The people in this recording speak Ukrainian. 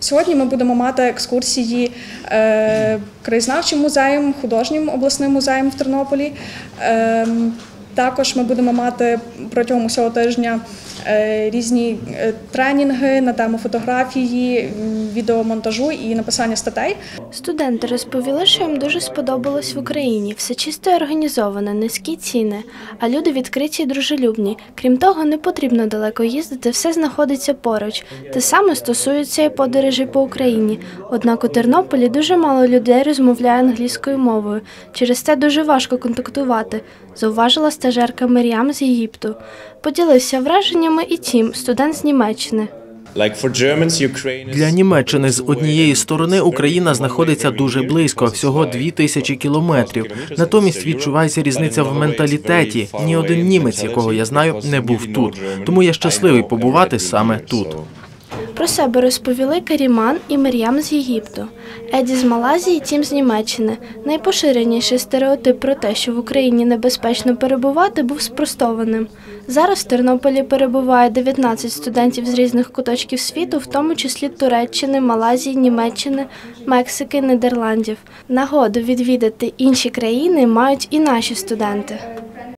Сьогодні ми будемо мати екскурсії е, краєзнавчим музеєм, художнім обласним музеєм в Тернополі. Також ми будемо мати протягом усього тижня е, різні е, тренінги на тему фотографії, відеомонтажу і написання статей. Студенти розповіли, що їм дуже сподобалось в Україні. Все чисто організоване, низькі ціни, а люди відкриті і дружелюбні. Крім того, не потрібно далеко їздити, все знаходиться поруч. Те саме стосується і подорожей по Україні. Однак у Тернополі дуже мало людей розмовляє англійською мовою. Через це дуже важко контактувати, зауважила стажерка Мир'ям з Єгипту. Поділився враженнями і тім, студент з Німеччини. Для Німеччини з однієї сторони Україна знаходиться дуже близько, всього дві тисячі кілометрів. Натомість відчувається різниця в менталітеті. Ні один німець, якого я знаю, не був тут. Тому я щасливий побувати саме тут. Про себе розповіли Каріман і Мир'ям з Єгипту, Еді з Малайзії, Тім з Німеччини. Найпоширеніший стереотип про те, що в Україні небезпечно перебувати, був спростованим. Зараз в Тернополі перебуває 19 студентів з різних куточків світу, в тому числі Туреччини, Малайзії, Німеччини, Мексики, Нідерландів. Нагоду відвідати інші країни мають і наші студенти.